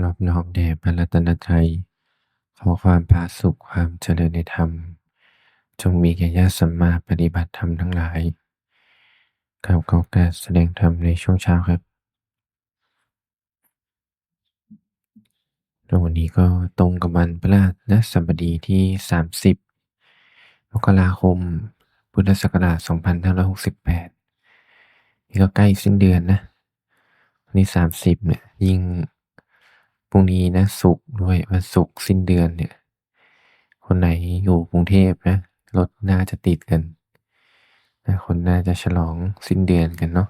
นอบน้อมแด่พระรัตนตรัยขอความผาสุขความเจริญในธรรม จงมีแก่ญาติสัมมาปฏิบัติธรรมทั้งหลายกับขอการแสดงธรรมในช่วงเช้าครับแล้ววันนี้ก็ตรงกับวันพฤหัสบดีที่ 30มกราคม พุทธศักราช 2568 นี่ก็ใกล้สิ้นเดือนนะวันนี้ 30 เนี่ยยิ่ง พรุ่งนี้นะศุกด้วยวันศุกสิ้นเดือนเนี่ย คนไหนอยู่กรุงเทพนะรถน่าจะติดกันนะคนน่าจะฉลองสิ้นเดือนกันเนาะ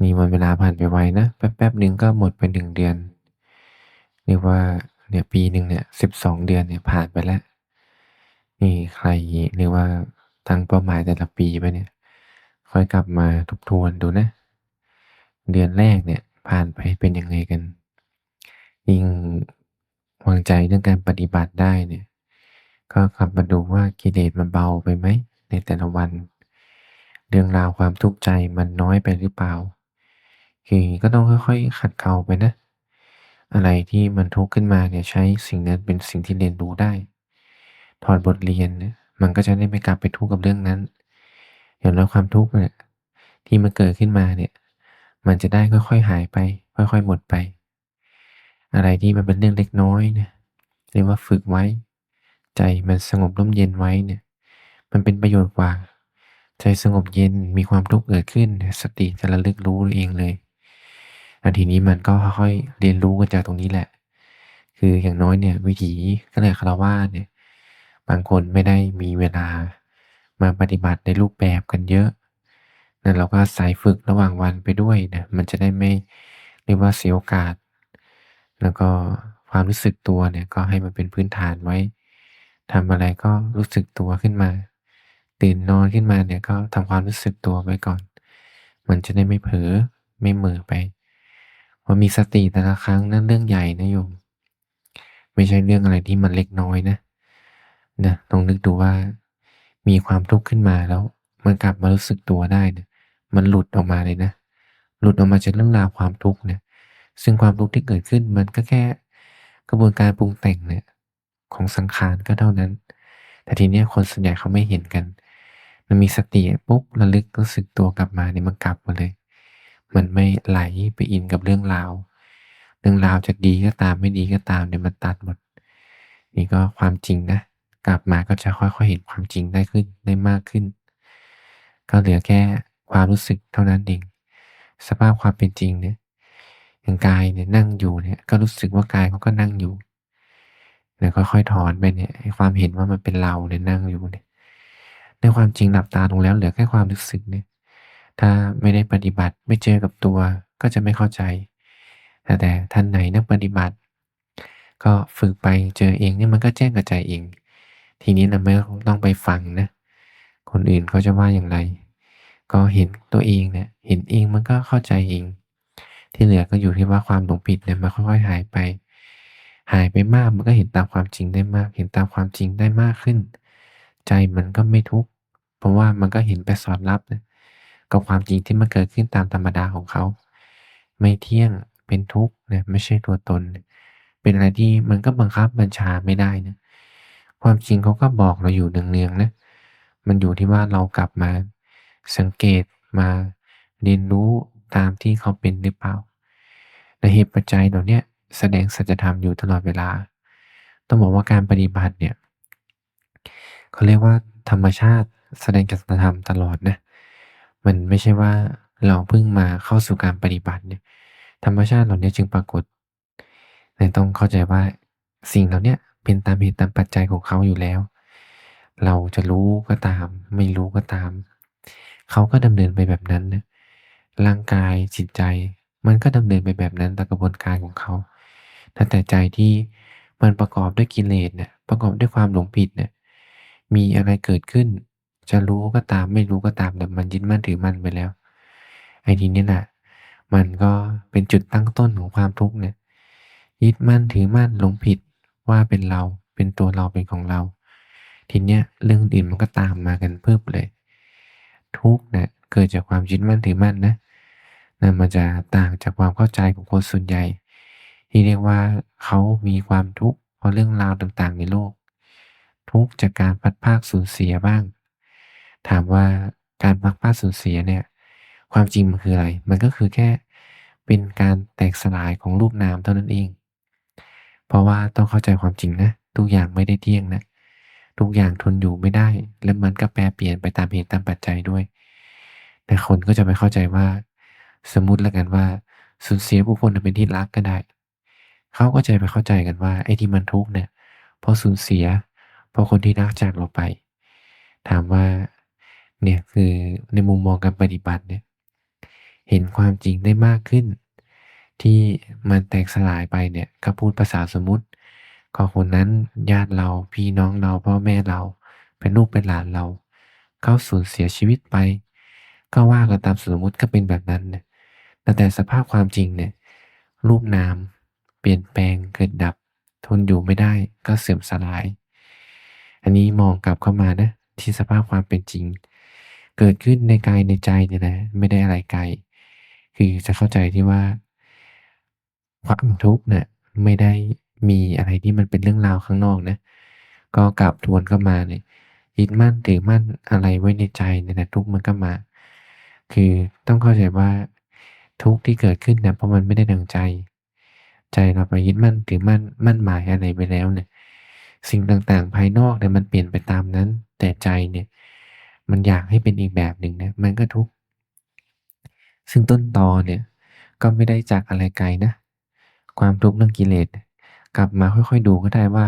นี่วันเวลาผ่านไปไวนะแป๊บๆหนึ่งก็หมดไปหนึ่งเดือนเรียกว่าเนี่ยปีหนึ่งเนี่ยสิบสองเดือนเนี่ยผ่านไปแล้ว นี่ใครเรียกว่าตั้งเป้าหมายแต่ละปีไปเนี่ย ค่อยกลับมาทบทวนดูนะ เดือนแรกเนี่ยผ่านไปเป็นยังไงกัน ยิ่งวางใจเรื่องการปฏิบัติได้เนี่ย ก็กลับมาดูว่ากิเลสมันเบาไปไหมในแต่ละวัน เรื่องราวความทุกข์ใจมันน้อยไปหรือเปล่า คือก็ต้องค่อยๆขัดเกลาไปนะ อะไรที่มันทุกข์ขึ้นมาเนี่ยใช้สิ่งนั้นเป็นสิ่งที่เรียนรู้ได้ ถอดบทเรียนเนี่ยมันก็จะได้ไม่กลับไปทุกข์กับเรื่องนั้น อย่างน้อยความทุกข์เนี่ยที่มันเกิดขึ้นมาเนี่ย มันจะได้ค่อยๆหายไป ค่อย ๆ หมดไป อะไรที่มันเป็นเรื่องเล็กน้อยเนี่ยเรียกว่าฝึกไว้ ใจมันสงบร่มเย็นไว้เนี่ย มันเป็นประโยชน์กว่า ใจสงบเย็นมีความทุกข์เกิดขึ้น สติจะระลึกรู้เองเลยอันทีนี้มันก็ค่อยๆเรียนรู้กันจากตรงนี้แหละ คืออย่างน้อยเนี่ย วิถีก็เลยคารวะเนี่ย บางคนไม่ได้มีเวลามาปฏิบัติในรูปแบบกันเยอะนั่นเราก็อายฝึกระหว่างวันไปด้วยนะมันจะได้ไม่เรียกว่าเสียโอกาส แล้วก็ความรู้สึกตัวเนี่ยก็ให้มันเป็นพื้นฐานไว้ทำอะไรก็รู้สึกตัวขึ้นมา ตื่นนอนขึ้นมาเนี่ยก็ทำความรู้สึกตัวไว้ก่อน มันจะได้ไม่เผลอไม่เหม่อไปพอมีสติแต่ละครั้งนั่นเรื่องใหญ่นะโยม ไม่ใช่เรื่องอะไรที่มันเล็กน้อยนะนะลองนึกดูว่า มีความทุกข์ขึ้นมาแล้ว มันกลับมารู้สึกตัวได้เนี่ยมันหลุดออกมาเลยนะ หลุดออกมาจากเรื่องราวความทุกข์เนี่ย ซึ่งความทุกข์ที่เกิดขึ้นมันก็แค่กระบวนการปรุงแต่งเนี่ยของสังขารก็เท่านั้น แต่ทีเนี้ยคนส่วนใหญ่เขาไม่เห็นกัน มันมีสติปุ๊บระลึกรู้สึกตัวกลับมาเนี่ยมันกลับมาเลย มันไม่ไหลไปอินกับเรื่องราว เรื่องราวจะดีก็ตามไม่ดีก็ตามเนี่ยมันตัดหมด นี่ก็ความจริงนะ กลับมาก็จะค่อยๆเห็นความจริงได้ขึ้นได้มากขึ้น ก็เหลือแค่ความรู้สึกเท่านั้นเอง สภาพความเป็นจริงเนี่ย อย่างกายเนี่ยนั่งอยู่เนี่ย ก็รู้สึกว่ากายเขาก็นั่งอยู่แล้วค่อยๆถอนไปเนี่ยความเห็นว่ามันเป็นเราเนี่ยนั่งอยู่เนี่ยในความจริงหลับตาลงแล้วเหลือแค่ความรู้สึกเนี่ย ถ้าไม่ได้ปฏิบัติไม่เจอกับตัวก็จะไม่เข้าใจ แต่แต่ท่านไหนนักปฏิบัติ ก็ฝึกไปเจอเองเนี่ยมันก็แจ้งกับใจเอง ทีนี้เราไม่ต้องไปฟังนะ คนอื่นเขาจะว่าอย่างไร ก็เห็นตัวเองเนี่ยเห็นเองมันก็เข้าใจเอง ที่เหลือก็อยู่ที่ว่าความหลงผิดเนี่ยมันค่อยๆหายไป หายไปมากมันก็เห็นตามความจริงได้มาก เห็นตามความจริงได้มากขึ้น ใจมันก็ไม่ทุกข์เพราะว่ามันก็เห็นไปสอดรับกับความจริงที่มันเกิดขึ้นตามธรรมดาของเขา ไม่เที่ยงเป็นทุกข์นะไม่ใช่ตัวตน เป็นอะไรที่มันก็บังคับบัญชาไม่ได้นะความจริงเขาก็บอกเราอยู่เนืองๆนะมันอยู่ที่ว่าเรากลับมาสังเกตมาเรียนรู้ ตามที่เขาเป็นหรือเปล่าในเหตุปัจจัยเหล่านี้แสดงสัจธรรมอยู่ตลอดเวลา ต้องบอกว่าการปฏิบัติเนี่ยเขาเรียกว่าธรรมชาติแสดงสัจธรรมตลอดนะ มันไม่ใช่ว่าเราเพิ่งมาเข้าสู่การปฏิบัติเนี่ยธรรมชาติเหล่านี้จึงปรากฏแต่ต้องเข้าใจว่าสิ่งเหล่านี้เป็นตามเหตุตามปัจจัยของเขาอยู่แล้ว เราจะรู้ก็ตาม ไม่รู้ก็ตาม เขาก็ดำเนินไปแบบนั้นนะ ร่างกายจิตใจ มันก็ดำเนินไปแบบนั้นตามกระบวนการของเขาแต่ใจที่มันประกอบด้วยกิเลสเนี่ยประกอบด้วยความหลงผิดเนี่ยมีอะไรเกิดขึ้น จะรู้ก็ตามไม่รู้ก็ตามแต่มันยึดมั่นถือมั่นไปแล้ว ไอ้ทีนี้แหละมันก็เป็นจุดตั้งต้นของความทุกข์เนี่ยยึดมั่นถือมั่นหลงผิดว่าเป็นเราเป็นตัวเราเป็นของเรา ทีเนี้ยเรื่องอื่นมันก็ตามมากันเพิ่มเลย ทุกเนี่ยเกิดจากความยึดมั่นถือมั่นนะ นั่นมันจะต่างจากความเข้าใจของคนส่วนใหญ่ ที่เรียกว่าเขามีความทุกข์เพราะเรื่องราวต่างๆ ในโลก ทุกข์จากการพัดพรากสูญเสียบ้าง ถามว่าการพัดพรากสูญเสียเนี่ยความจริงมันคืออะไร มันก็คือแค่เป็นการแตกสลายของรูปนามเท่านั้นเอง เพราะว่าต้องเข้าใจความจริงนะ ทุกอย่างไม่ได้เที่ยงนะ ทุกอย่างทนอยู่ไม่ได้ และมันก็แปรเปลี่ยนไปตามเหตุตามปัจจัยด้วย แต่คนก็จะไปเข้าใจว่า สมมุติแล้วกันว่าสูญเสียบุคคลอันเป็นที่รักก็ได้ เขาก็จะไปเข้าใจกันว่าไอ้ที่มันทุกข์เนี่ยพราะสูญเสียพราะคนที่รักจากเราไป ถามว่าเนี่ยคือในมุมมองการปฏิบัติเนี่ยเห็นความจริงได้มากขึ้น ที่มันแตกสลายไปเนี่ยก็พูดภาษาสมมติก็คนนั้นญาติเราพี่น้องเราพ่อแม่เรา เป็นลูกเป็นหลานเรา เขาสูญเสียชีวิตไป ก็ว่ากันตามสมมติก็เป็นแบบนั้นเนี่ย แต่แต่สภาพความจริงเนี่ยรูปนามเปลี่ยนแปลงเกิดดับ ทนอยู่ไม่ได้ก็เสื่อมสลาย อันนี้มองกลับเข้ามานะที่สภาพความเป็นจริง เกิดขึ้นในกายในใจเนี่ยนะไม่ได้อะไรไกล คือจะเข้าใจที่ว่าความทุกข์เนี่ยไม่ได้มีอะไรที่มันเป็นเรื่องราวข้างนอกนะ ก็กลับทวนเข้ามาเนี่ยยึดมั่นถือมั่นอะไรไว้ในใจเนี่ยนะทุกข์มันก็มา คือต้องเข้าใจว่า ทุกข์ที่เกิดขึ้นเนี่ยเพราะมันไม่ได้ดังใจ ใจเราไปยึดมั่นถือมั่นมั่นหมายอะไรไปแล้วเนี่ย สิ่งต่างๆ ภายนอกเนี่ยมันเปลี่ยนไปตามนั้น แต่ใจเนี่ย มันอยากให้เป็นอีกแบบหนึ่งนะมันก็ทุกข์ซึ่งต้นตอเนี่ยก็ไม่ได้จากอะไรไกลนะ ความทุกข์เรื่องกิเลสกลับมาค่อยๆดูก็ได้ว่า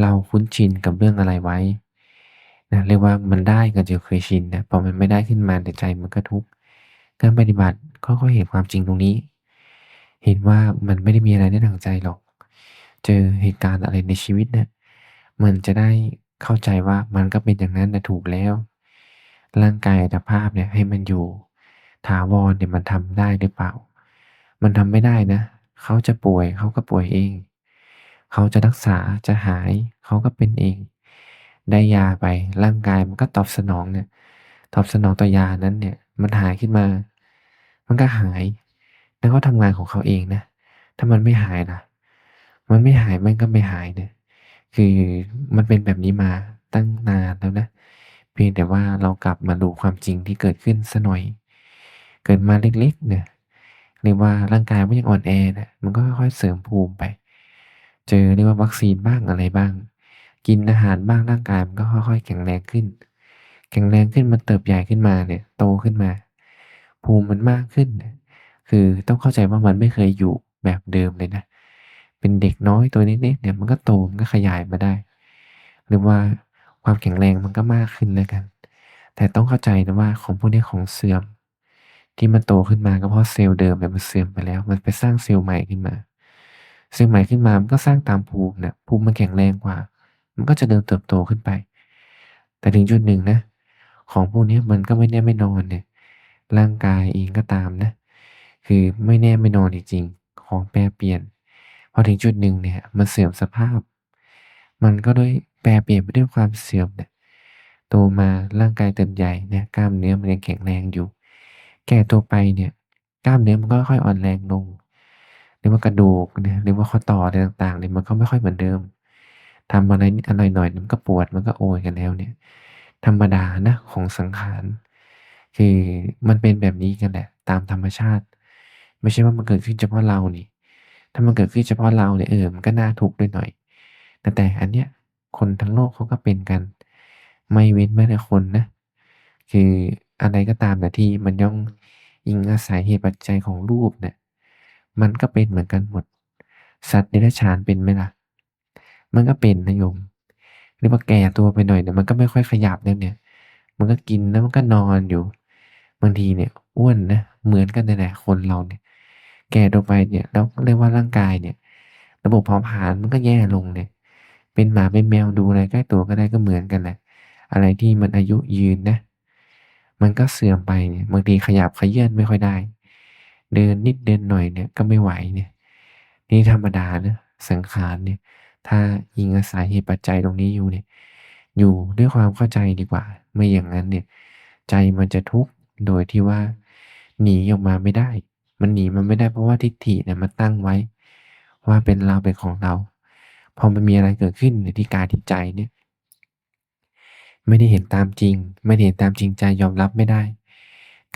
เราคุ้นชินกับเรื่องอะไรไว้นะเรียกว่ามันได้ก็จะเคยชินนะพอมันไม่ได้ขึ้นมาในใจมันก็ทุกข์ การปฏิบัติค่อยเห็นความจริงตรงนี้ เห็นว่ามันไม่ได้มีอะไรได้ดั่งใจหรอก เจอเหตุการณ์อะไรในชีวิตเนี่ยมันจะได้เข้าใจว่ามันก็เป็นอย่างนั้นนะถูกแล้ว ร่างกายอัตภาพเนี่ยให้มันอยู่ถาวรเนี่ยมันทำได้หรือเปล่า มันทำไม่ได้นะ เขาจะป่วยเขาก็ป่วยเอง เขาจะรักษาจะหายเขาก็เป็นเอง ได้ยาไปร่างกายมันก็ตอบสนองเนี่ย ตอบสนองต่อยานั้นเนี่ย มันหายขึ้นมา มันก็หายแล้วเขาทำงานของเขาเองนะ ถ้ามันไม่หายล่ะมันไม่หายมันก็ไม่หายเนี่ยคือมันเป็นแบบนี้มาตั้งนานแล้วนะ เพียงแต่ว่าเรากลับมาดูความจริงที่เกิดขึ้นสักหน่อย เกิดมาเล็กๆเนี่ยเรียกว่าร่างกายมันยังอ่อนแอน่ะมันก็ค่อยๆเสริมภูมิไป เจอเรียกว่าวัคซีนบ้างอะไรบ้าง กินอาหารบ้างร่างกายมันก็ค่อยๆ แข็งแรงขึ้น แข็งแรงขึ้นมันเติบใหญ่ขึ้นมาเนี่ย โตขึ้นมา ภูมิมันมากขึ้นคือต้องเข้าใจว่ามันไม่เคยอยู่แบบเดิมเลยนะ เป็นเด็กน้อยตัวเล็กๆเนี่ยมันก็โตมันก็ขยายมาได้ หรือว่าความแข็งแรงมันก็มากขึ้นแล้วกัน แต่ต้องเข้าใจนะว่าของพวกนี้ของเสื่อม ที่มันโตขึ้นมาก็เพราะเซลล์เดิมเนี่ยมันเสื่อมไปแล้ว มันไปสร้างเซลล์ใหม่ขึ้นมา เซลล์ใหม่ขึ้นมามันก็สร้างตามภูมิน่ะภูมิมันแข็งแรงกว่า มันก็จะเจริญเติบโตขึ้นไป แต่ถึงจุดหนึ่งนะ ของพวกนี้มันก็ไม่แน่ไม่นอนเนี่ย ร่างกายเองก็ตามนะ คือไม่แน่ไม่นอนจริงๆของแปรเปลี่ยนพอถึงจุดหนึ่งเนี่ยมันเสื่อมสภาพ มันก็ด้วยแปรเปลี่ยนไปด้วยความเสื่อมเนี่ยโตมาร่างกายเติบใหญ่เนี่ยกล้ามเนื้อมันยังแข็งแรงอยู่ แก่ตัวไปเนี่ยกล้ามเนื้อมันก็ค่อยอ่อนแรงลงหรือว่ากระดูกเนี่ยหรือว่าข้อต่ออะไรต่างๆเนี่ยมันก็ไม่ค่อยเหมือนเดิมทำอะไรนิดอะไรหน่อยมันก็ปวดมันก็โอยกันแล้วเนี่ย ธรรมดานะของสังขาร คือมันเป็นแบบนี้กันแหละ ตามธรรมชาติ ไม่ใช่ว่ามันเกิดขึ้นเฉพาะเรานี่ ถ้ามันเกิดขึ้นเฉพาะเราเนี่ยเออมันก็น่าทุกข์ด้วยหน่อย แต่แต่อันเนี้ยคนทั้งโลกเขาก็เป็นกัน ไม่เว้นแม้แต่คนนะ คืออะไรก็ตามน่ที่มันย่อมอิงอาศัยเหตุปัจจัยของรูปเนี่ย มันก็เป็นเหมือนกันหมด สัตว์เดรัจฉานเป็นไหมล่ะ มันก็เป็นนะโยมหรือว่าแก่ตัวไปหน่อยเนี่ยมันก็ไม่ค่อยขยับแล้วเนี่ย มันก็กินแล้วมันก็นอนอยู่ บางทีเนี่ยอ้วนนะเหมือนกันนั่นแหละคนเราเนี่ย แก่ตัวไปเนี่ยแล้วเรียกว่าร่างกายเนี่ย ระบบเผาผลาญมันก็แย่ลงเนี่ย เป็นหมาเป็นแมวดูอะไรใกล้ตัวก็ได้ก็เหมือนกันแหละอะไรที่มันอายุยืนนะ มันก็เสื่อมไปเนี่ยบางทีขยับขยื้อนไม่ค่อยได้ เดินนิดเดินหน่อยเนี่ยก็ไม่ไหวเนี่ย นี่ธรรมดานะสังขารเนี่ย ถ้าอิงอาศัยเหตุปัจจัยตรงนี้อยู่เนี่ย อยู่ด้วยความเข้าใจดีกว่า ไม่อย่างนั้นเนี่ย ใจมันจะทุกข์ โดยที่ว่าหนีออกมาไม่ได้ มันหนีมันไม่ได้เพราะว่าทิฏฐิเนี่ยมันตั้งไว้ ว่าเป็นเราเป็นของเรา พอมันมีอะไรเกิดขึ้นในที่กายที่ใจเนี่ย ไม่ได้เห็นตามจริง ไม่ได้เห็นตามจริงใจยอมรับไม่ได้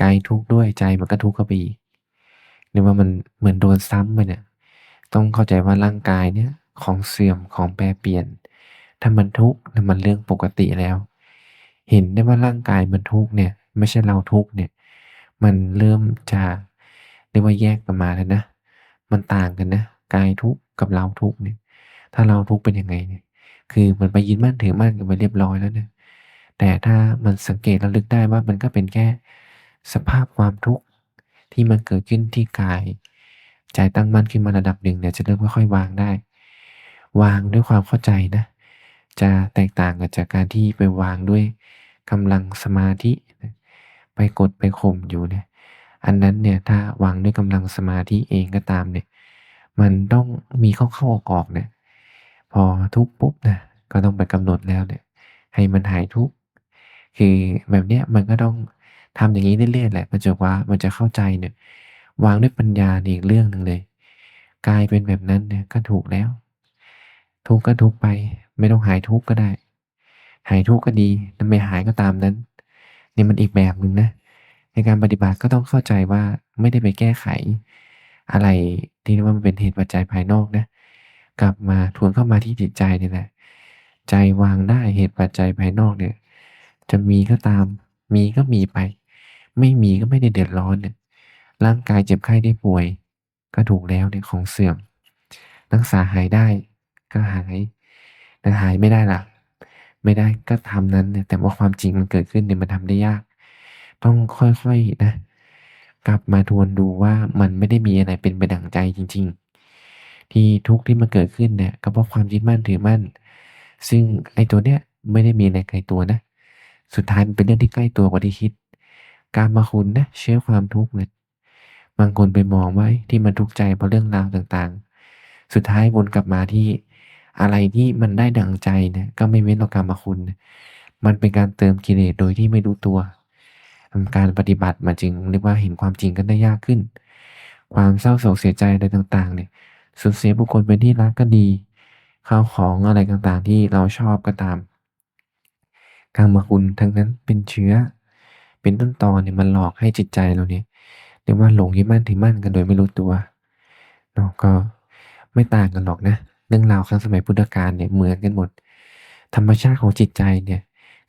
กายทุกข์ด้วยใจมันก็ทุกข์เข้าไปอีกหรือว่ามันเหมือนโดนซ้ำไปเนี่ย ต้องเข้าใจว่าร่างกายเนี่ยของเสื่อมของแปรเปลี่ยน ถ้ามันทุกข์นั่นมันเรื่องปกติแล้ว เห็นได้ว่าร่างกายมันทุกข์เนี่ย ไม่ใช่เราทุกเนี่ย มันเริ่มจะเรียกว่าแยกกันมาแล้วนะ มันต่างกันนะกายทุกกับเราทุกเนี่ย ถ้าเราทุกเป็นยังไงเนี่ย คือมันไปยึดมั่นถือมั่นกันไปเรียบร้อยแล้วเนี่ยแต่ถ้ามันสังเกตระลึกได้ว่ามันก็เป็นแค่สภาพความทุกข์ที่มันเกิดขึ้นที่กาย ใจตั้งมั่นขึ้นมาระดับหนึ่งเนี่ยจะเริ่มค่อยๆวางได้ วางด้วยความเข้าใจนะ จะแตกต่างกันจากการที่ไปวางด้วยกำลังสมาธิ ไปกดไปข่มอยู่เนี่ย อันนั้นเนี่ยถ้าวางด้วยกำลังสมาธิเองก็ตามเนี่ย มันต้องมีเข้าเข้าออกออกเนี่ย พอทุกปุ๊บนะก็ต้องไปกำหนดแล้วเนี่ย ให้มันหายทุกข์คือแบบเนี้ยมันก็ต้องทำอย่างนี้เรื่อยๆแหละมันจะว่ามันจะเข้าใจเนี่ย วางด้วยปัญญาอีกเรื่องหนึ่งเลย กลายเป็นแบบนั้นเนี่ยก็ถูกแล้ว ทุกข์ก็ทุกข์ไป ไม่ต้องหายทุกข์ก็ได้ หายทุกข์ก็ดีถ้าไม่หายก็ตามนั้น นี่มันอีกแบบหนึ่งนะ ในการปฏิบัติก็ต้องเข้าใจว่าไม่ได้ไปแก้ไข อะไรที่เรียกว่ามันเป็นเหตุปัจจัยภายนอกนะ กลับมาทวนเข้ามาที่จิตใจนี่แหละ ใจวางได้เหตุปัจจัยภายนอกเนี่ย จะมีก็ตาม มีก็มีไป ไม่มีก็ไม่ได้เดือดร้อนเนี่ยร่างกายเจ็บไข้ได้ป่วย ก็ถูกแล้วเนี่ยของเสื่อมรักษาหายได้ก็หายแต่หายไม่ได้ล่ะ ไม่ได้ก็ทำนั้นเนี่ยแต่ว่าความจริงมันเกิดขึ้นเนี่ยมันทำได้ยาก ต้องค่อยๆนะ กลับมาทวนดูว่ามันไม่ได้มีอะไรเป็นไปดั่งใจจริง ๆ ที่ทุกข์ที่มันเกิดขึ้นเนี่ยก็เพราะความยึดมั่นถือมั่น ซึ่งไอ้ตัวเนี้ยไม่ได้มีอะไรไกลตัวนะ สุดท้ายมันเป็นเรื่องที่ใกล้ตัวกว่าที่คิด การมาคุณนะเชื้อความทุกข์เนี่ยบางคนไปมองว่าที่มันทุกข์ใจเพราะเรื่องราวต่างๆ สุดท้ายวนกลับมาที่ อะไรที่มันได้ดังใจเนี่ยก็ไม่เว้นต่อกรรมคุณมันเป็นการเติมกิเลสโดยที่ไม่รู้ตัว การปฏิบัติมันจึงเรียกว่าเห็นความจริงกันได้ยากขึ้น ความเศร้าโศกเสียใจอะไรต่างๆ เนี่ยสูญเสียบุคคลเป็นที่รักก็ดี ข้าวของอะไรต่างๆ ที่เราชอบก็ตามกรรมคุณทั้งนั้นเป็นเชื้อ เป็นต้นตอเนี่ยมันหลอกให้จิตใจเราเนี่ยเรียกว่าหลงยึดมั่นถือมั่นกันโดยไม่รู้ตัวเนาะก็ไม่ต่างกันหรอกนะ รื่องราวครั้งสมัยพุทธกาลเนี่ยเหมือนกันหมด ธรรมชาติของจิตใจเนี่ย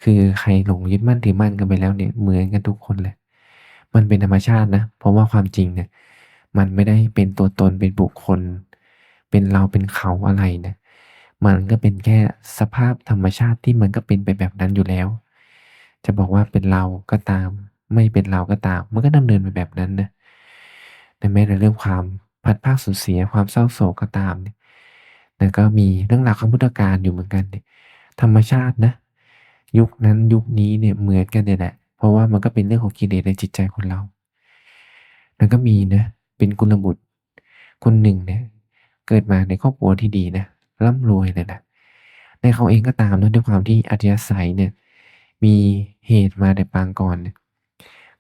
คือใครหลงยึดมั่นถือมั่นกันไปแล้วเนี่ยเหมือนกันทุกคนเลย มันเป็นธรรมชาตินะ เพราะว่าความจริงเนี่ยมันไม่ได้เป็นตัวตนเป็นบุคคล เป็นเราเป็นเขาอะไรนะมันก็เป็นแค่สภาพธรรมชาติที่มันก็เป็นไปแบบนั้นอยู่แล้ว จะบอกว่าเป็นเราก็ตาม ไม่เป็นเราก็ตาม มันก็ดำเนินไปแบบนั้นนะแต่แม้แต่เรื่องความพัดภาคสูญเสียความเศร้าโศกก็ตามเนี่ย แต่ก็มีเรื่องราวของพุทธกาลอยู่เหมือนกันเนี่ยธรรมชาตินะ ยุคนั้นยุคนี้เนี่ยเหมือนกันเนี่ยแหละ เพราะว่ามันก็เป็นเรื่องของกิเลสในจิตใจคนเรา แล้วก็มีนะ เป็นกุลบุตร คนหนึ่งเนี่ย เกิดมาในครอบครัวที่ดีนะร่ำรวยเลยนะในเขาเองก็ตามนะด้วยความที่อัธยาศัยเนี่ย มีเหตุมาแต่ปางก่อนเนี่ย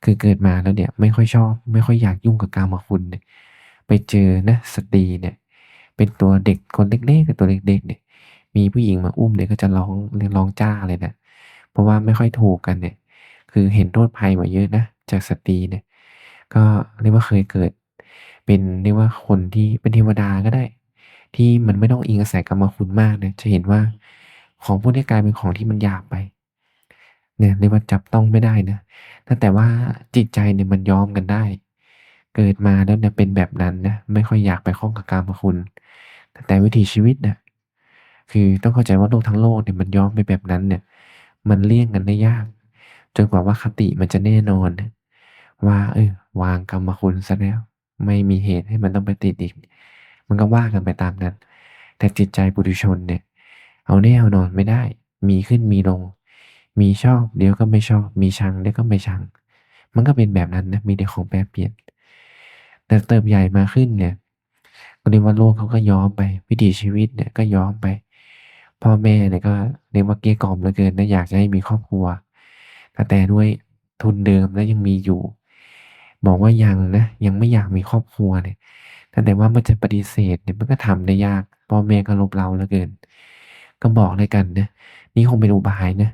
คือเกิดมาแล้วเนี่ยไม่ค่อยชอบ ไม่ค่อยอยากยุ่งกับกามคุณเนี่ยไปเจอนะสตรีเนี่ย เป็นตัวเด็กคนเล็กๆกับตัวเด็กๆเนี่ยมีผู้หญิงมาอุ้มเนี่ยก็จะร้องเรียกร้องจ้าเลยนะเพราะว่าไม่ค่อยถูกกันเนี่ย คือเห็นโทษภัยมาเยอะนะจากสตรีเนี่ย ก็เรียกว่าเคยเกิด เป็นเรียกว่าคนที่เป็นเทวดาก็ได้ ที่มันไม่ต้องอิงอาศัยกรรมคุณมากเนี่ยจะเห็นว่าของพวกนี้กลายเป็นของที่มันหยาบไปเนี่ยเรียกว่าจับต้องไม่ได้นะแต่ว่าจิตใจเนี่ยมันยอมกันได้ เกิดมาแล้วเนี่ยเป็นแบบนั้นนะไม่ค่อยอยากไปข้องกับกามคุณ แต่วิถีชีวิตเนี่ยคือต้องเข้าใจว่าโลกทั้งโลกเนี่ยมันย้อมไปแบบนั้นเนี่ย มันเลี่ยงกันได้ยาก จนกว่าว่าคติมันจะแน่นอน ว่า เออวางกรรมคุณซะแล้ว ไม่มีเหตุให้มันต้องไปติดอีก มันก็ว่ากันไปตามนั้น แต่จิตใจปุถุชนเนี่ย เอาแน่เอานอนไม่ได้ มีขึ้นมีลง มีชอบเดี๋ยวก็ไม่ชอบ มีชังเดี๋ยวก็ไม่ชัง มันก็เป็นแบบนั้นนะมีแต่ของแปรเปลี่ยน แต่เติบใหญ่มาขึ้นเนี่ยเรียกว่าโลกเขาก็ย้อมไป วิถีชีวิตเนี่ยก็ย้อมไป พ่อแม่เนี่ยก็เรียกว่าเกลี้ยกล่อมเหลือเกินนะอยากจะให้มีครอบครัว แต่แต่ด้วยทุนเดิมแล้วยังมีอยู่ บอกว่ายังนะยังไม่อยากมีครอบครัวเนี่ยแต่แต่ว่ามันจะปฏิเสธเนี่ยมันก็ทำได้ยาก พ่อแม่ก็รบเร้าเหลือเกิน ก็บอกด้วยกันนะนี่คงเป็นอุบายนะ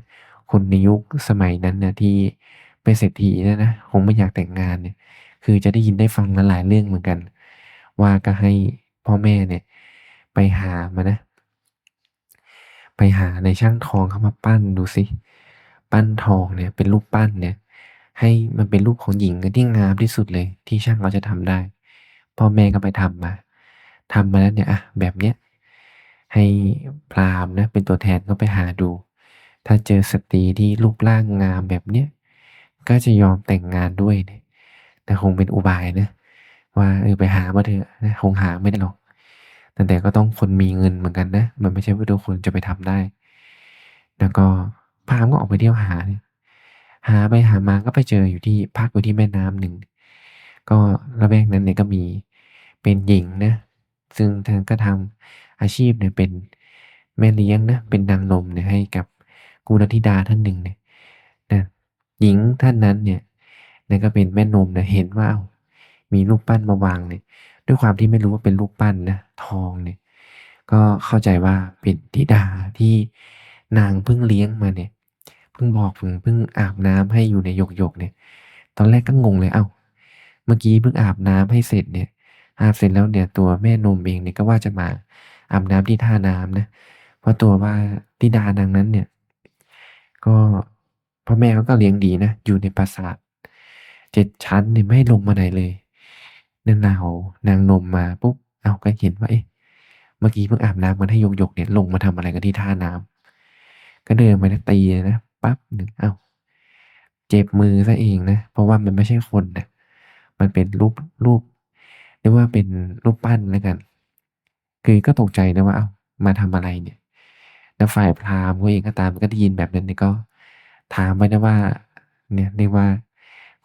คนในยุคสมัยนั้นน่ะที่เป็นเศรษฐีนี่ยนะคงไม่อยากแต่งงานเนี่ย คือจะได้ยินได้ฟังมาหลายเรื่องเหมือนกัน ว่าก็ให้พ่อแม่เนี่ยไปหามานะ ไปหาในช่างทองเข้ามาปั้นดูสิปั้นทองเนี่ยเป็นรูปปั้นเนี่ย ให้มันเป็นรูปของหญิงที่งามที่สุดเลย ที่ช่างเขาจะทำได้ พ่อแม่ก็ไปทำมาทำมาแล้วเนี่ยอะแบบเนี้ยให้พรามนะเป็นตัวแทนเขาไปหาดู ถ้าเจอสตรีที่รูปร่างงามแบบเนี้ยก็จะยอมแต่งงานด้วยเนี่ย แต่คงเป็นอุบายนะว่าเออไปหามาเถอะนะคงหาไม่ได้หรอกแต่แต่ก็ต้องคนมีเงินเหมือนกันนะ มันไม่ใช่ว่าทุกคนจะไปทำได้ แล้วก็พามก็ออกไปเที่ยวหาเนี่ยหาไปหามาก็ไปเจออยู่ที่พักอยู่ที่แม่น้ำหนึ่ง ก็ละแวกนั้นเนี่ยก็มีเป็นหญิงนะ ซึ่งเธอก็ทำอาชีพเนี่ยเป็นแม่เลี้ยงนะ เป็นนางนมเนี่ยให้กับกุลธิดาท่านหนึ่งเนี่ยนะหญิงท่านนั้นเนี่ย นะก็เป็นแม่นมเนี่ยเห็นว่ามีรูปปั้นมาวางเนี่ยด้วยความที่ไม่รู้ว่าเป็นรูปปั้นนะทองเนี่ย ก็เข้าใจว่าเป็นธิดาที่นางเพิ่งเลี้ยงมาเนี่ยเพิ่งบอกถึงเพิ่งอาบน้ำให้อยู่ในหยกๆเนี่ย ตอนแรกก็งงเลยเอ้าเมื่อกี้เพิ่งอาบน้ำให้เสร็จเนี่ยอาบเสร็จแล้วเนี่ยตัวแม่นมเองเนี่ยก็ว่าจะมาอาบน้ำที่ท่าน้ำนะเพราะตัวว่าธิดานางนั้นเนี่ย ก็พ่อแม่เขาก็เลี้ยงดีนะอยู่ในปราสาท 7ชั้นเนี่ยไม่ลงมาไหนเลยนางนาว นางนมมาปุ๊บเอาก็เห็นว่าเอ๊ะเมื่อกี้เพิ่งอาบน้ำกันให้หยกเนี่ยลงมาทำอะไรกันที่ท่าน้ำก็เดินไปนะตีนะปั๊บหนึ่งเอ้าเจ็บมือเสียเองนะ เพราะว่ามันไม่ใช่คนนะมันเป็นรูปรูปเรียกว่าเป็นรูปปั้นแล้วกัน คือก็ตกใจนะว่าเอ้ามาทำอะไรเนี่ยแล้วฝ่ายพราหมณ์เขาเองก็ตามก็ได้ยินแบบนั้นเนี่ยก็ ถามไปนะว่า เนี่ยเรียกว่า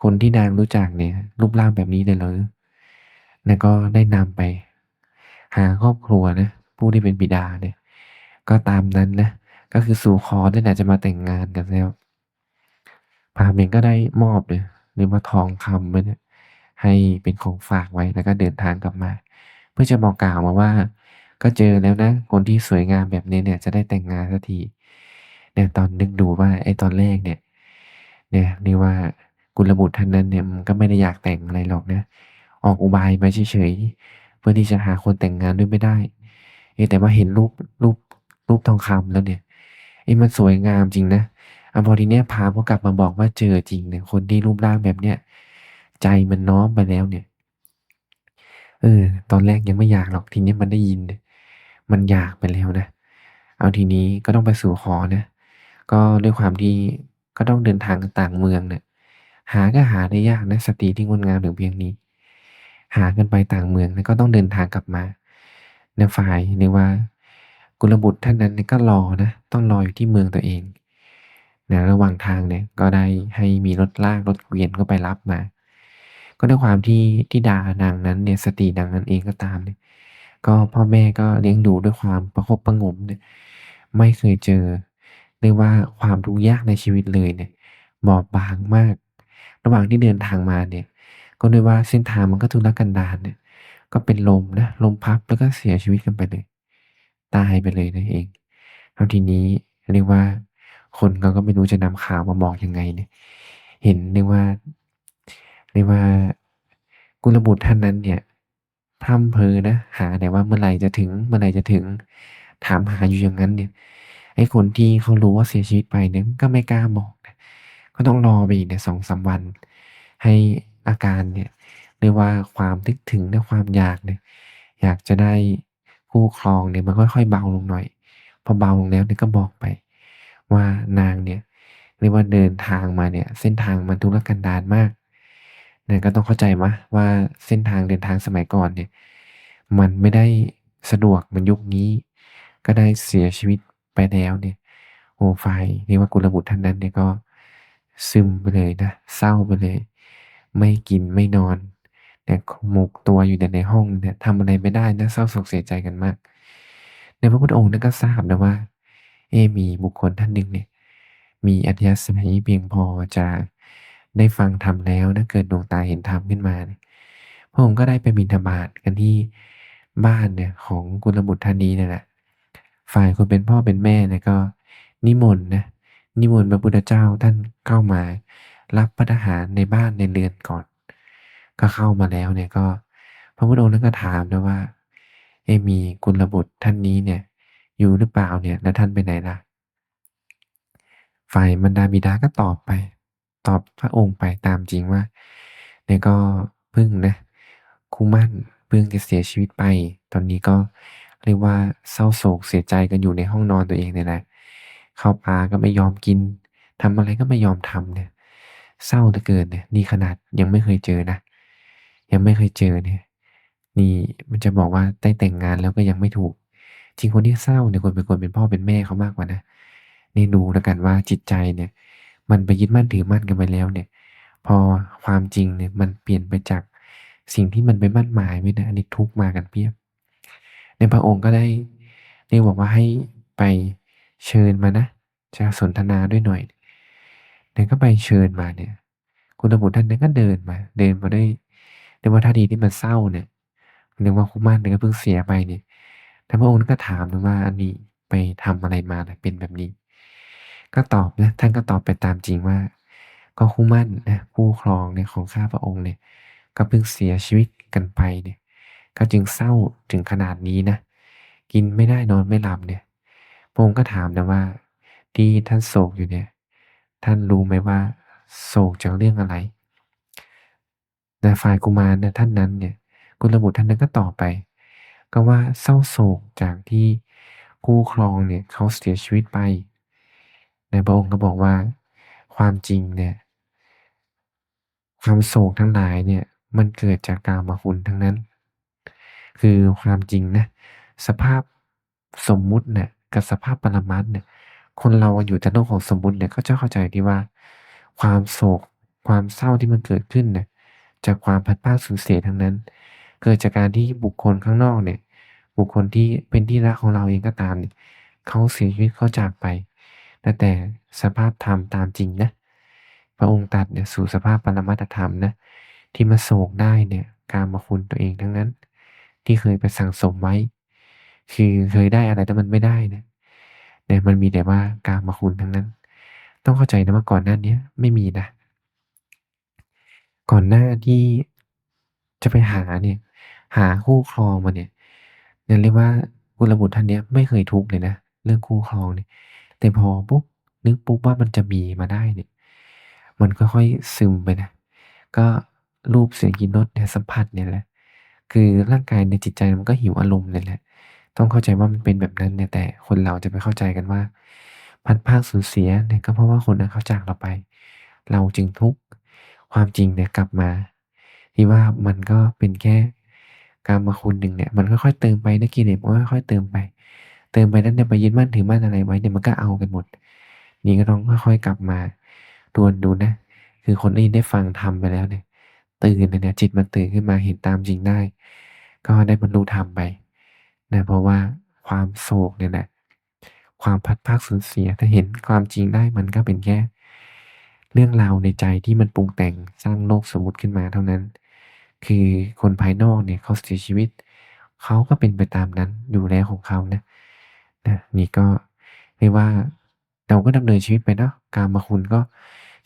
คนที่นางรู้จักเนี่ย รูปร่างแบบนี้เลยเหรอ?แล้วก็ได้นำไป หาครอบครัวนะผู้ที่เป็นบิดาเนี่ย ก็ตามนั้นนะก็คือสู่ขอนั่นแหละจะมาแต่งงานกันแล้วพราหมณ์เองก็ได้มอบเลยเรียกว่าทองคำไว้เนี่ยให้เป็นของฝากไว้แล้วก็เดินทางกลับมา เพื่อจะบอกกล่าวมาว่า ก็เจอแล้วนะ คนที่สวยงามแบบนี้เนี่ยจะได้แต่งงานสักทีเนี่ยตอนนึกดูว่าไอ้ตอนแรกเนี่ย เนี่ยเรียกว่า กุลบุตรท่านนั้นเนี่ยมันก็ไม่ได้อยากแต่งอะไรหรอกนะ ออกอุบายมาเฉยๆเพื่อที่จะหาคนแต่งงานด้วยไม่ได้เอแต่ว่าเห็นรูปรูปรูปทองคำแล้วเนี่ยเอ๊ะมันสวยงามจริงนะอาพอทีเนี้ยพามก็กลับมาบอกว่าเจอจริงเนี่ยคนที่รูปร่างแบบเนี้ยใจมันน้อมไปแล้วเนี่ย เออ ตอนแรกยังไม่อยากหรอกทีนี้มันได้ยิน มันอยากไปแล้วนะ เอาทีนี้ก็ต้องไปสู่ขอนะ ก็ด้วยความที่ก็ต้องเดินทางต่างเมืองเนี่ย หาก็หาได้ยากนะสตรีที่งดงามถึงเพียงนี้ หากันไปต่างเมืองแล้วก็ต้องเดินทางกลับมาแล้วฝ่ายเรียกว่า กุลบุตรท่านนั้นก็รอนะ ต้องรออยู่ที่เมืองตัวเองนะระหว่างทางเนี่ยก็ได้ให้มีรถลากรถเกวียนก็ไปรับมา ก็ด้วยความที่ธิดานางนั้นเนี่ยสตรีนางนั้นเองก็ตามเนี่ยก็พ่อแม่ก็เลี้ยงดูด้วยความประคบประงมเนี่ยไม่เคยเจอเรียกว่าความทุกข์ยากในชีวิตเลยเนี่ยบอบบางมาก ระหว่างที่เดินทางมาเนี่ย ก็ด้วยว่าเส้นทางมันก็ทุรกันดารเนี่ย ก็เป็นลมนะลมพัดแล้วก็เสียชีวิตกันไปเลย ตายไปเลยนั่นเองแล้วทีนี้เรียกว่า คนเขาก็ไม่รู้จะนำข่าวมาบอกยังไงเนี่ย เห็นเรียกว่าเรียกว่ากุลบุตรท่านนั้นเนี่ยพร่ำเพ้อนะหาแต่ว่าเมื่อไหร่จะถึงเมื่อไหร่จะถึง ถามหาอยู่อย่างงั้นเนี่ยไอ้คนที่เขารู้ว่าเสียชีวิตไปเนี่ยก็ไม่กล้าบอก ก็ต้องรอไปอีกเนี่ย2-3วัน ให้อาการเนี่ยเรียกว่าความนึกถึงและความอยากเนี่ยอยากจะได้คู่ครองเนี่ยมันค่อยๆเบาลงหน่อย พอเบาลงแล้วเนี่ยก็บอกไป ว่านางเนี่ยเรียกว่าเดินทางมาเนี่ยเส้นทางมันทุรกันดารมากเนี่ยก็ต้องเข้าใจไหมว่าเส้นทางเดินทางสมัยก่อนเนี่ยมันไม่ได้สะดวกเหมือนยุคนี้ ก็ได้เสียชีวิตไปแล้วเนี่ยโอ้ฝ่ายเรียกว่ากุลบุตรท่านนั้นเนี่ยก็ ซึมไปเลยนะ เศร้าไปเลย ไม่กินไม่นอนเนี่ยหมกตัวอยู่แต่ในห้องเนี่ยทำอะไรไม่ได้นะเศร้าโศกเสียใจกันมาก ในพระพุทธองค์ท่านก็ทราบนะว่า เอมีบุคคลท่านหนึ่งเนี่ย มีอัธยาศัยเพียงพอจะได้ฟังธรรมแล้วนะเกิดดวงตาเห็นธรรมขึ้นมาพระองค์ก็ได้ไปบิณฑบาตกันที่บ้านเนี่ยของกุลบุตรท่านนี้นี่ยแหละฝ่ายคนเป็นพ่อเป็นแม่เนี่ยก็นิมนต์นะ นิมนต์พระพุทธเจ้าท่านเข้ามารับภัตตาหารในบ้านในเรือนก่อน ก็เข้ามาแล้วเนี่ยก็ พระพุทธองค์ท่านก็ถามนะว่า เอมีกุลบุตรท่านนี้เนี่ย อยู่หรือเปล่าเนี่ยแล้วท่านไปไหนล่ะ?ฝ่ายมารดาบิดาก็ตอบไป ตอบพระองค์ไปตามจริงว่าเนี่ยก็เพิ่งนะคู่มั้นเพิ่งจะเสียชีวิตไป ตอนนี้ก็เรียกว่าเศร้าโศกเสียใจกันอยู่ในห้องนอนตัวเองเนี่ยแหละ ข้าวปลาก็ไม่ยอมกินทำอะไรก็ไม่ยอมทำเนี่ย เศร้าเหลือเกินเนี่ย นี่ขนาดยังไม่เคยเจอนะ ยังไม่เคยเจอเนี่ย นี่มันจะบอกว่าได้แต่งงานแล้วก็ยังไม่ถูก จริงคนที่เศร้าเนี่ยควรเป็นคนเป็นพ่อเป็นแม่เขามากกว่านะ นี่ดูแล้วกันว่าจิตใจเนี่ย มันไปยึดมั่นถือมั่นกันไปแล้วเนี่ย พอความจริงเนี่ยมันเปลี่ยนไปจากสิ่งที่มันไปมั่นหมายไว้นะอันนี้ทุกมากันเพียบเนี่ยพระองค์ก็ได้ได้บอกว่าให้ไป เชิญมานะ จะสนทนาด้วยหน่อยเนี่ยก็ไปเชิญมาเนี่ยกุลบุตรท่านนั้นก็เดินมา เดินมาด้วยด้วยว่าท่าทีที่มันเศร้าเนี่ยนึกว่าคู่มั้นเนี่ยก็เพิ่งเสียไปเนี่ยแต่พระองค์ก็ถามว่าอันนี้ไปทำอะไรมาเป็นแบบนี้ ก็ตอบนะท่านก็ตอบไปตามจริงว่า ก็คู่มั้นนะคู่ครองเนี่ยของข้าพระองค์เนี่ยก็เพิ่งเสียชีวิตกันไปเนี่ย ก็จึงเศร้าถึงขนาดนี้นะ กินไม่ได้นอนไม่หลับเนี่ย พระองค์ก็ถามนะว่า ที่ท่านโศกอยู่เนี่ย ท่านรู้ไหมว่า โศกจากเรื่องอะไร?แต่ฝ่ายกุมารเนี่ยท่านนั้นเนี่ยกุลบุตรท่านนั้นก็ตอบไป ก็ว่าเศร้าโศกจากที่คู่ครองเนี่ยเขาเสียชีวิตไปแต่พระองค์ก็บอกว่า ความจริงเนี่ยความโศกทั้งหลายเนี่ยมันเกิดจากกามาคุณทั้งนั้น คือความจริงนะสภาพสมมุติเนี่ย กับสภาพปรมัตถ์เนี่ย คนเราอยู่แต่โลกของสมมุติเนี่ยก็จะเข้าใจดีว่า ความโศก ความเศร้าที่มันเกิดขึ้นเนี่ยจากความพัดพราสูญเสียทั้งนั้น เกิดจากการที่บุคคลข้างนอกเนี่ย บุคคลที่เป็นที่รักของเราเองก็ตามเนี่ยเขาเสียชีวิตเขาจากไปแต่แต่สภาพธรรมตามจริงนะพระองค์ตรัสเนี่ยสู่สภาพปรมัตธรรมนะที่มาโศกได้เนี่ยการมาคุณตัวเองทั้งนั้น ที่เคยไปสั่งสมไว้ คือเคยได้อะไรแล้วมันไม่ได้เนี่ยแต่มันมีแต่ว่ากามาคุณทั้งนั้น ต้องเข้าใจนะว่าก่อนหน้านี้ไม่มีนะ ก่อนหน้าที่จะไปหาเนี่ย หาคู่ครองมาเนี่ยเนี่ยเรียกว่ากุลบุตรท่านเนี้ยไม่เคยทุกข์เลยนะเรื่องคู่ครองเนี่ย แต่พอปุ๊บนึกปุ๊บว่ามันจะมีมาได้เนี่ย มันค่อยๆซึมไปนะ ก็รูปเสียงกินรสเนี่ยสัมผัสเนี่ยแหละ คือร่างกายในจิตใจมันก็หิวอารมณ์เนี่ยแหละ ต้องเข้าใจว่ามันเป็นแบบนั้นเนี่ยแต่คนเราจะไปเข้าใจกันว่า พัดพากสูญเสียเนี่ยก็เพราะว่าคนนั้นเขาจากเราไป เราจึงทุกข์ความจริงเนี่ยกลับมา ที่ว่ามันก็เป็นแค่กามคุณหนึ่งเนี่ยมันค่อยๆเติมไปนะกิเลสมันก็ค่อยๆเติมไป เติมไปแล้วเนี่ยไปยึดมั่นถือมั่นอะไรไว้เนี่ยมันก็เอากันหมด นี่ก็ต้องค่อยๆกลับมาทวนดูนะ คือคนที่ได้ฟังธรรมไปแล้วเนี่ยตื่นเนี่ยจิตมันตื่นขึ้นมาเห็นตามจริงได้ ก็ได้บรรลุธรรมไป นะเพราะว่าความโศกเนี่ยแหละความพัดพรากสูญเสียถ้าเห็นความจริงได้มันก็เป็นแค่เรื่องราวในใจที่มันปรุงแต่งสร้างโลกสมมติขึ้นมาเท่านั้น คือคนภายนอกเนี่ยเขาเสียชีวิต เขาก็เป็นไปตามนั้นอยู่แล้วของเขานะนะนี่ก็เรียกว่าเราก็ดำเนินชีวิตไปเนาะการมาคุณก็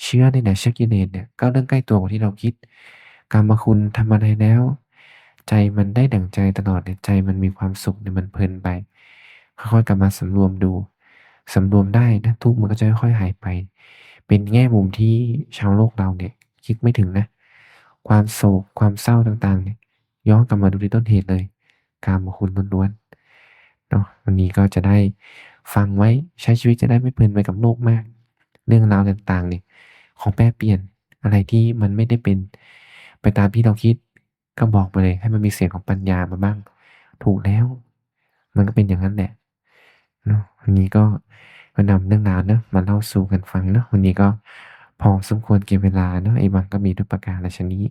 เชื้อนี่แหละเชื้อกิเลสเนี่ยก็เรื่องใกล้ตัวกว่าที่เราคิด การมาคุณทำอะไรแล้ว ใจมันได้ดั่งใจตลอดเนี่ยใจมันมีความสุขเนี่ยมันเพลินไปค่อยๆกลับมาสำรวมดูสำรวมได้นะทุกมันก็จะค่อยๆหายไป เป็นแง่มุมที่ชาวโลกเราเนี่ยคิดไม่ถึงนะ ความโศกความเศร้าต่างๆเนี่ยย้อนกลับมาดูที่ต้นเหตุเลยการมคุณล้วนๆเนาะวันนี้ก็จะได้ฟังไว้ใช้ชีวิตจะได้ไม่เพลินไปกับโลกมาก เรื่องราวต่างๆเนี่ยของแปรเปลี่ยนอะไรที่มันไม่ได้เป็นไปตามที่เราคิด ก็บอกไปเลยให้มันมีเสียงของปัญญามาบ้าง ถูกแล้ว มันก็เป็นอย่างนั้นแหละเนาะวันนี้ก็มานำเรื่องราวเนาะมาเล่าสู่กันฟังเนาะวันนี้ก็พอสมควรเก่เวลาเนาะไอ้บางก็มีด้วยประการฉนี้